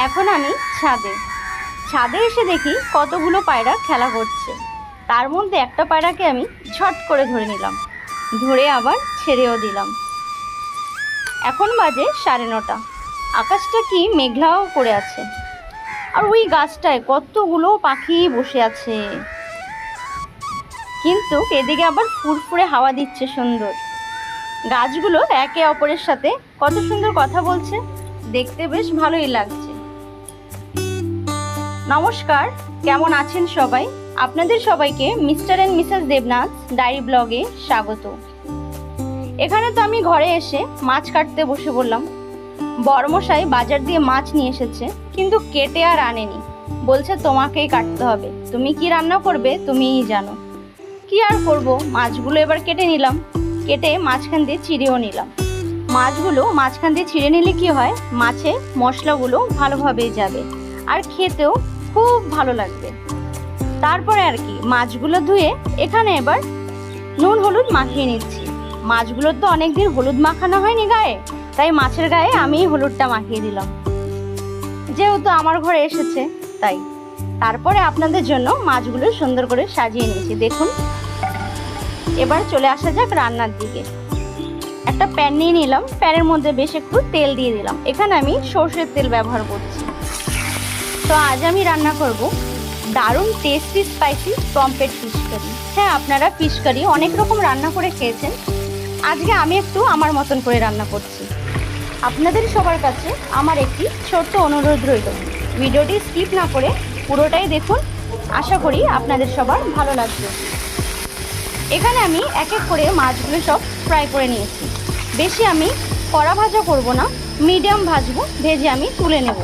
এখন আমি ছাদে। ছাদে এসে দেখি কতগুলো পায়রা খেলা করছে। তার মধ্যে একটা পায়রাকে আমি ঝট করে ধরে নিলাম। ধরে আবার ছেড়েও দিলাম। এখন বাজে সাড়ে নটা। আকাশটা কি মেঘলাও করে আছে। আর ওই গাছটায় কতগুলো পাখি বসে আছে। কিন্তু এদিকে আবার ফুরফুরে হাওয়া দিচ্ছে সুন্দর। গাছগুলো একে অপরের সাথে কত সুন্দর কথা বলছে। দেখতে বেশ ভালোই লাগছে। নমস্কার, কেমন আছেন সবাই? আপনাদের সবাইকে mister and Mrs Debnath diary ব্লগে স্বাগত। এখানে তো আমি ঘরে এসে মাছ কাটতে বসে বললাম বড়মশাই বাজার দিয়ে মাছ নিয়ে এসেছে, কিন্তু কেটে আর আনেনি। বলছে, তোমাকেই কাটতে হবে। তুমি কি রান্না করবে তুমিই জানো। কি আর করব? মাছগুলো এবার কেটে নিলাম। কেটে মাঝখান দিয়ে চিড়েও নিলাম। মাছগুলো মাঝখান দিয়ে ছিঁড়ে নিলে কি হয়? মাছে মশলাগুলো ভালোভাবে যাবে। আর খেতেও খুব ভালো লাগবে। তারপরে আর কি, মাছগুলো ধুয়ে এখানে এবার নুন হলুদ মাখিয়ে নিচ্ছি। মাছগুলোর তো অনেকদিন হলুদ মাখানো হয়নি গায়ে, তাই মাছের গায়ে আমি হলুদটা মাখিয়ে দিলাম। যেহেতু আমার ঘরে এসেছে, তাই। তারপরে আপনাদের জন্য মাছগুলো সুন্দর করে সাজিয়ে নিয়েছি। দেখুন, এবার চলে আসা যাক রান্নার দিকে। একটা প্যান নিয়ে নিলাম, প্যানের মধ্যে বেশ একটু তেল দিয়ে দিলাম। এখানে আমি সর্ষের তেল ব্যবহার করছি। তো আজ আমি রান্না করব দারুণ tasty spicy pomfret fish curry হ্যাঁ আপনারা ফিশ কারি অনেক রকম রান্না করে খেয়েছেন। আজকে আমি একটু আমার মতন করে রান্না করছি। আপনাদের সবার কাছে আমার একটি ছোট্ট অনুরোধ রইল। ভিডিওটি স্কিপ না করে পুরোটাই দেখুন। আশা করি আপনাদের সবার ভালো লাগবে। এখানে আমি এক এক করে মাছগুলো সব ফ্রাই করে নিয়েছি। বেশি আমি কড়া ভাজা করব না মিডিয়াম ভাজবো, ভেজে আমি তুলে নেব।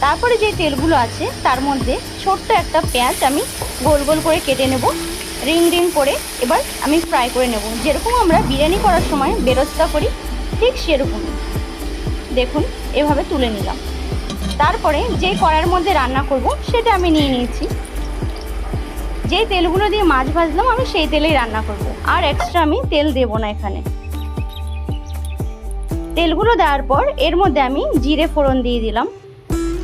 তারপরে যে তেলগুলো আছে, তার মধ্যে ছোট্ট একটা পেঁয়াজ আমি গোল গোল করে কেটে নেব, রিং রিং করে এবার আমি ফ্রাই করে নেব। যেরকম আমরা বিরিয়ানি করার সময় বেরোস্তা করি, ঠিক সেরকমই দেখুন, এভাবে তুলে নিলাম। তারপরে যে কড়ার মধ্যে রান্না করব, সেটা আমি নিয়ে নিয়েছি। যে তেলগুলো দিয়ে মাছ ভাজলাম, আমি সেই তেলেই রান্না করব। আর এক্সট্রা আমি তেল দেব না এখানে। তেলগুলো দেওয়ার পর এর মধ্যে আমি জিরে ফোড়ন দিয়ে দিলাম।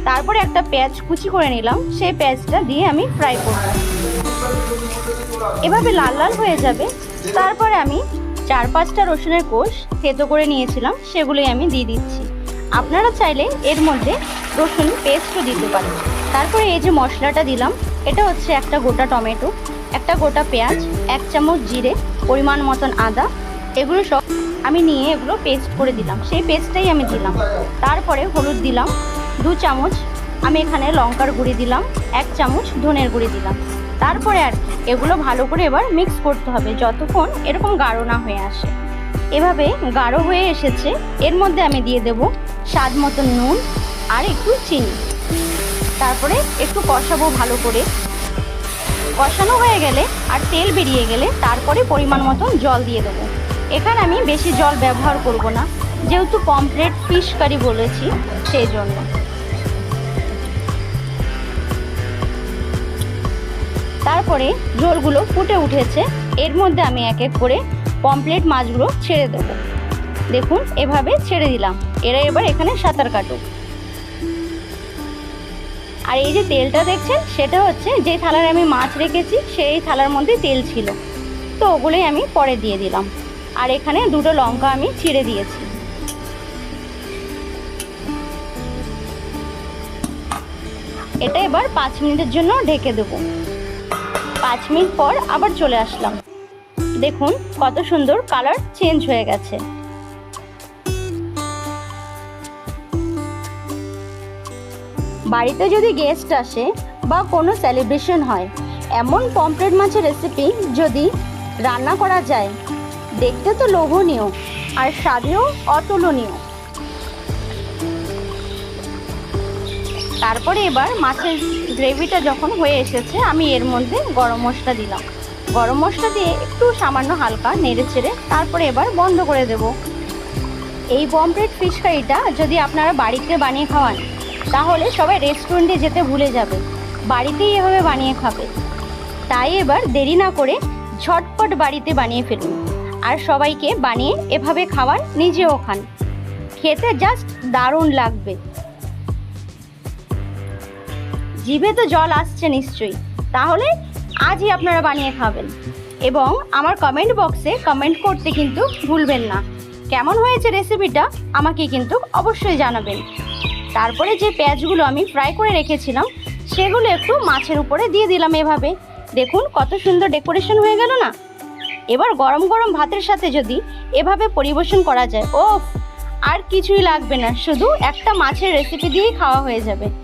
তারপরে একটা পেঁয়াজ কুচি করে নিলাম। সেই পেঁয়াজটা দিয়ে আমি ফ্রাই করব। এভাবে লাল লাল হয়ে যাবে। তারপরে আমি চার পাঁচটা রসুনের কোষ থেতো করে নিয়েছিলাম, সেগুলোই আমি দিয়ে দিচ্ছি। আপনারা চাইলে এর মধ্যে রসুন পেস্টও দিতে পারেন। তারপরে এই যে মশলাটা দিলাম, এটা হচ্ছে একটা গোটা টমেটো, একটা গোটা পেঁয়াজ, এক চামচ জিরে, পরিমাণ মতন আদা, এগুলো সব আমি নিয়ে এগুলো পেস্ট করে দিলাম। সেই পেস্টটাই আমি দিলাম। তারপরে হলুদ দিলাম। দু চামচ আমি এখানে লঙ্কার গুঁড়ি দিলাম, এক চামচ ধনের গুঁড়ি দিলাম। তারপরে আর এগুলো ভালো করে এবার মিক্স করতে হবে যতক্ষণ এরকম গাঢ় না হয়ে আসে। এভাবে গাঢ় হয়ে এসেছে, এর মধ্যে আমি দিয়ে দেব স্বাদ মতো নুন আর একটু চিনি। তারপরে একটু কষাবো ভালো করে। কষানো হয়ে গেলে আর তেল বেরিয়ে গেলে তারপরে পরিমাণ মতন জল দিয়ে দেবো। এখানে আমি বেশি জল ব্যবহার করব না, যেহেতু পমপ্লেট ফিশ কারি বলেছি, সেই জন্য। তারপরে ঝোলগুলো ফুটে উঠেছে। এর মধ্যে আমি এক এক করে পমপ্লেট মাছগুলো ছেড়ে দেবো। দেখুন, এভাবে ছেড়ে দিলাম। এরা এবার এখানে সাঁতার কাটুক। আর এই যে তেলটা দেখছেন, সেটা হচ্ছে যে থালায় আমি মাছ রেখেছি, সেই থালার মধ্যে তেল ছিল। তো ওগুলোই আমি পরে দিয়ে দিলাম। আর এখানে দুটো লঙ্কা আমি ছিঁড়ে দিয়েছি। এটা এবার পাঁচ মিনিটের জন্য ঢেকে দেবো। পাঁচ মিনিট পর আবার চলে আসলাম। দেখুন কত সুন্দর কালার চেঞ্জ হয়ে গেছে। বাড়িতে যদি গেস্ট আসে বা কোনো সেলিব্রেশন হয়, এমন পমপ্লেট মাছের রেসিপি যদি রান্না করা যায়, দেখতে তো লোভনীয় আর স্বাদেও অতুলনীয়। তারপরে এবার মাছের গ্রেভিটা যখন হয়ে এসেছে, আমি এর মধ্যে গরম মশলা দিলাম। গরম মশলা দিয়ে একটু সামান্য হালকা নেড়ে চেড়ে তারপরে এবার বন্ধ করে দেব। এই পমপ্লেট ফিশ কারিটা যদি আপনারা বাড়িতে বানিয়ে খাওয়ান, তাহলে সবাই রেস্টুরেন্টে যেতে ভুলে যাবে। বাড়িতেই এভাবে বানিয়ে খাবে। তাই এবার দেরি না করে ঝটপট বাড়িতে বানিয়ে ফেলুন। আর সবাইকে বানিয়ে এভাবে খাওয়ান, নিজেও খান। খেতে জাস্ট দারুণ লাগবে। জিভে তো জল আসছে নিশ্চয়ই। তাহলে আজই আপনারা বানিয়ে খাবেন। এবং আমার কমেন্ট বক্সে কমেন্ট করতে কিন্তু ভুলবেন না। কেমন হয়েছে রেসিপিটা আমাকে কিন্তু অবশ্যই জানাবেন। তারপরে যে পেঁয়াজগুলো আমি ফ্রাই করে রেখেছিলাম, সেগুলো একটু মাছের উপরে দিয়ে দিলাম এভাবে। দেখুন কত সুন্দর ডেকোরেশন হয়ে গেল না? এবার গরম গরম ভাতের সাথে যদি এভাবে পরিবেশন করা যায় ও আর কিছুই লাগবে না, শুধু একটা মাছের রেসিপি দিয়েই খাওয়া হয়ে যাবে।